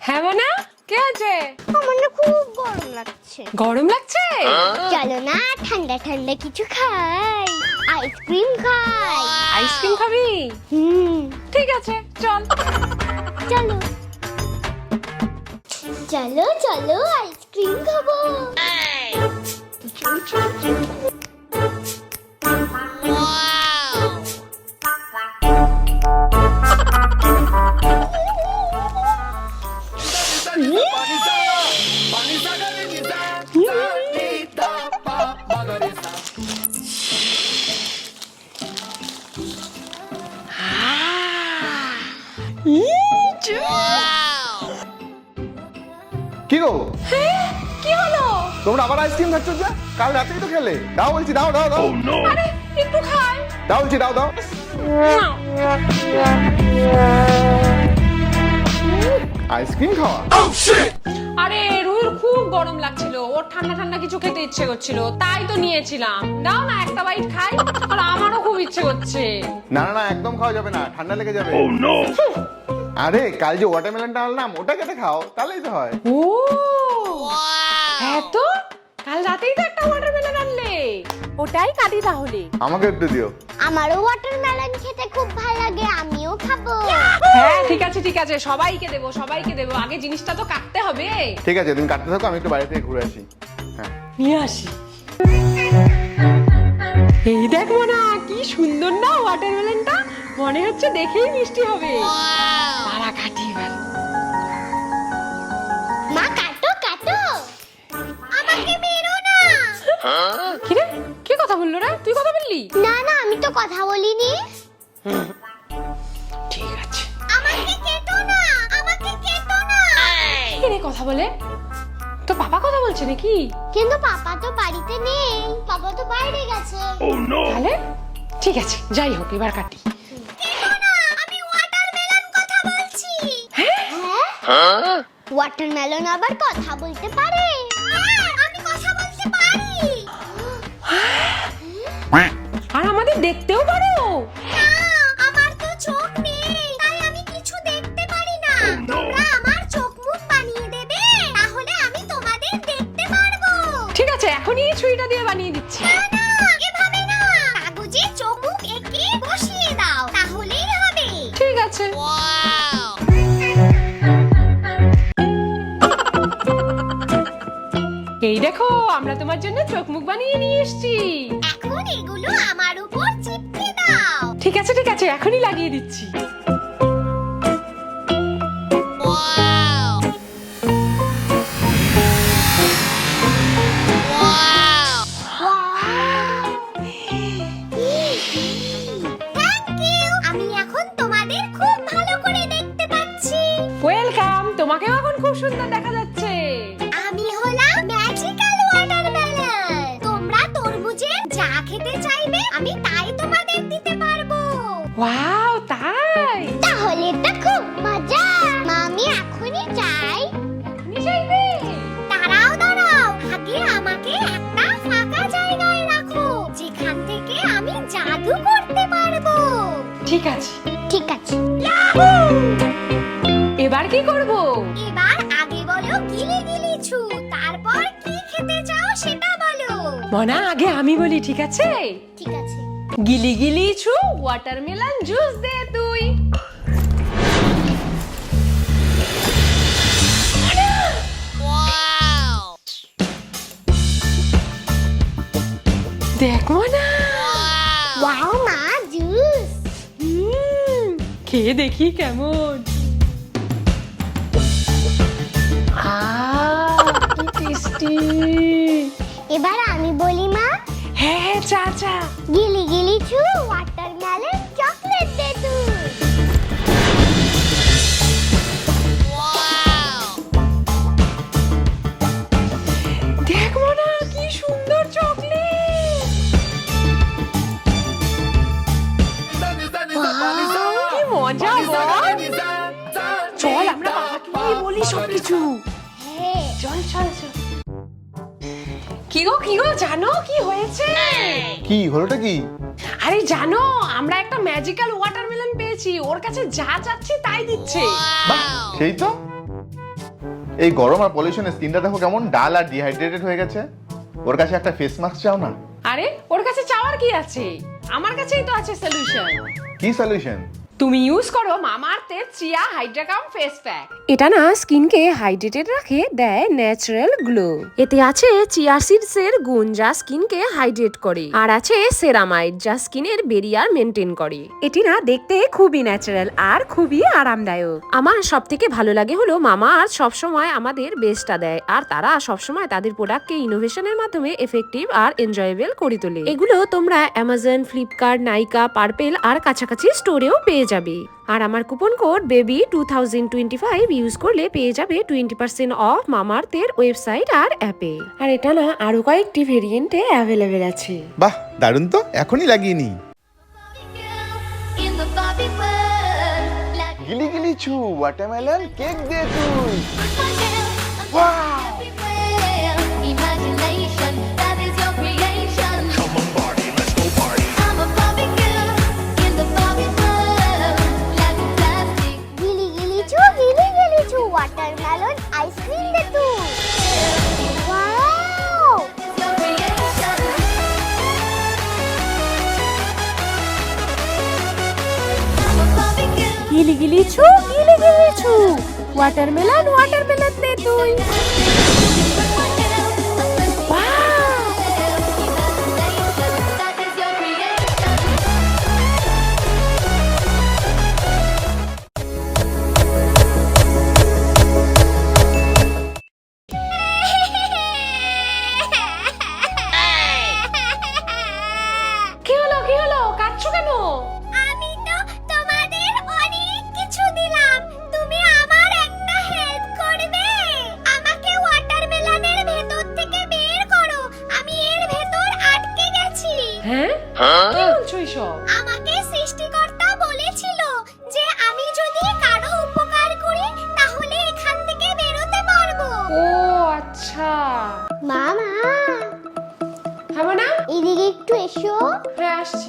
হ্যাঁ, মামা আছে? খুব গরম লাগছে। গরম লাগছে? চলো না ঠান্ডা ঠান্ডা কিছু খাই। আইসক্রিম খাই। আইসক্রিম খাবি? হুম। ঠিক আছে চল। চলো। চলো চলো আইসক্রিম খাব। কি গো? কি হলো? তোমরা আবার আইসক্রিম খাচ্ছ যে? কাল রাতেই তো খেলে। দাও বলছি দাও দাও দাও। আরে একটু খাই। দাও বলছি দাও দাও। আইসক্রিম খাওয়া? আরে রুহির খুব গরম লাগছিল। ওর ঠান্ডা ঠান্ডা কিছু খেতে ইচ্ছে করছিল তাই তো নিয়েছিলাম। দাও না একটা বাইট খাই আর আমারও খুব ইচ্ছে করছে। না না না একদম খাওয়া যাবে না ঠান্ডা লেগে যাবে। আরে কাল যে ওয়াটারমেলনটা আনলাম ওটা কেটে খাও তাহলেই তো হয়। ও হ্যাঁ তো কাল রাতেই তো একটা ওয়াটারমেলন আনলে। ওটাই কাটি তাহলে। আমাকে একটু দিও। আমারও ওয়াটারমেলন খেতে খুব ভালো লাগে আমিও খাব। হ্যাঁ ঠিক আছে ঠিক আছে সবাইকে দেবো সবাইকে দেবো। আগে জিনিসটা তো কাটতে হবে। ঠিক আছে তুমি কাটতে থাকো আমি একটু বাইরে থেকে ঘুরে আসি। হ্যাঁ। নিয়ে আসি। এই দেখ মোনা কি সুন্দর না ওয়াটারমেলনটা মনে হচ্ছে দেখেই মিষ্টি হবে। তারা কাটি এবার। মা কাটো কাটো। আমাকে মেরো না। কি রে কি কথা বলল রে? তুই কথা বললি? না না আমি তো কথা বলিনি। ঠিক আছে। আমাকে কেটো না আমাকে কেটো না। কি রে কথা বলে? তো পাপা কথা বলছে নাকি? কিন্তু পাপা তো বাড়িতে নেই পাপা তো বাইরে গেছে। তাহলে? ঠিক আছে যাই হোক এবার কাটি। ওয়াটারমেলন কথা বলছি। হ্যাঁ? ওয়াটারমেলন আবার কথা বলতে পারে? হ্যাঁ আমি কথা বলতে পারি। আর আমাদের দেখতেও পারো। দেখো আমরা তোমার জন্য চোখ মুখ বানিয়ে নিয়ে এসেছি। এখন এগুলো আমার উপর চিপকে দাও। ঠিক আছে ঠিক আছে এখনই লাগিয়ে দিচ্ছি। তোমাকেও এখন খুব সুন্দর দেখা ওয়াও তাই? তাহলে তো খুব মজা। মা, আমি এখনই যাই আপনি চাইবে দাঁড়াও দাঁড়াও। আগে আমাকে একটা ফাঁকা জায়গায় রাখো যেখান থেকে আমি জাদু করতে পারব। ঠিক আছে। ঠিক আছে। এবার কি করব? এবার আগে বলো গিলি গিলি ছু তারপর কি খেতে চাও সেটা বলো। মনা আগে আমি বলি ঠিক আছে? গিলি গিলি ছু ওয়াটারমেলন জুস দে তুই। দেখ মনা। ওয়াও মা জুস খেয়ে দেখি কেমন। টেস্টি এবার আমি বলি মা। হ্যাঁ হ্যাঁ চা চা। চল চল চল কি গো কি গো জানো কি হয়েছে? কি হলোটা কি? আরে জানো আমরা একটা ম্যাজিক্যাল ওয়াটারমেলন পেয়েছি। ওর কাছে যা চাচ্ছি তাই দিচ্ছে। বাহ সেই তো। এই গরম আর পলিউশনে স্কিনটা দেখো কেমন ডাল আর ডিহাইড্রেটেড হয়ে গেছে। ওর কাছে একটা ফেস মাস্ক চাও না? আরে ওর কাছে চাওয়ার কি আছে? আমার কাছেই তো আছে সলিউশন কি সলিউশন তুমি ইউজ করো মামাআর্থের চিয়া হাইড্রাকাম ফেস প্যাক এটা না স্কিনকে হাইড্রেটেড রাখে দেয় ন্যাচারাল গ্লো এতে আছে চিয়া সিডস এর গুণ যা স্কিনকে হাইড্রেট করে আর আছে সেরামাইড যা স্কিনের বেরিয়ার মেনটেন করে। এটি না দেখতে খুবই ন্যাচারাল আর খুবই আরামদায়ক। আমার সব থেকে ভালো লাগে হলো মামা আর সবসময় আমাদের বেস্টটা দেয় আর তারা সবসময় তাদের প্রোডাক্টকে ইনোভেশনের মাধ্যমে এফেক্টিভ আর এনজয়েবল করে তোলে। এগুলো তোমরা অ্যামাজন ফ্লিপকার্ট নাইকা পার্পেল আর কাছাকাছি স্টোরেও পেয়ে যাবে। আর আমার coupon code baby two thousand twenty five use করলে পেয়ে যাবে টোয়েন্টি পার্সেন্ট অফ মামার্থের ওয়েবসাইট আর অ্যাপে আর এটা না আরও কয়েকটি ভেরিয়েন্টে অ্যাভেলেবেল আছে। বাহ দারুণ তো এখনই লাগিয়ে নি In the Barbie world, like গিলি গিলি ছু ওয়াটারমেলন কেক দে তুই গিলি গিলি ছু গিলি গিলি ছু। ওয়াটারমেলন ওয়াটারমেলন দে তুই। এসো হ্যাঁ আসছি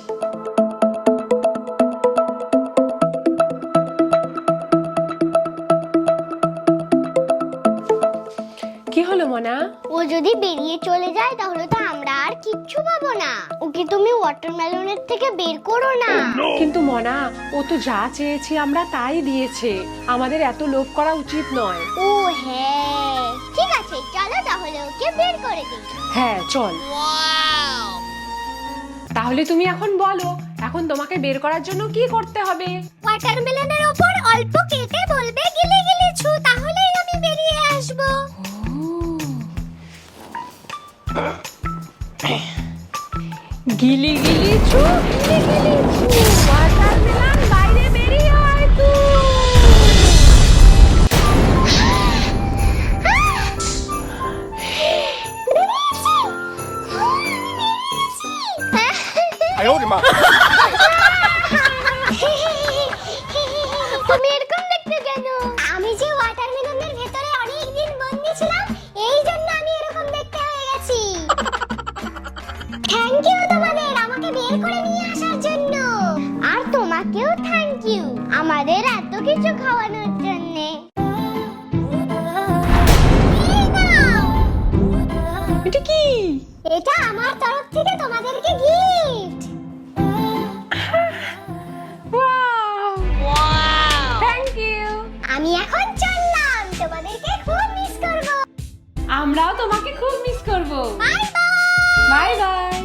কি হলো মনা? ও যদি বেরিয়ে চলে যায় তাহলে তো আমরা আর কিচ্ছু পাবো না। ওকে তুমি ওয়াটারমেলনের থেকে বের করো না। কিন্তু মনা ও তো যা চেয়েছি আমরা তাই দিয়েছে। আমাদের এত লোভ করা উচিত নয়। ও হ্যাঁ। ঠিক আছে চলো তাহলে ওকে বের করে দিই। হ্যাঁ চল। তাহলে তুমি এখন বলো এখন তোমাকে বের করার জন্য কি করতে হবে? ওয়াটারমেলনের ওপর অল্প কেটে বলবে গিলে গিলে ছু তাহলেই আমি বেরিয়ে আসব। গিলি গিলি ছু গিলি গিলি আমরাও তোমাকে খুব মিস করব। Bye bye bye bye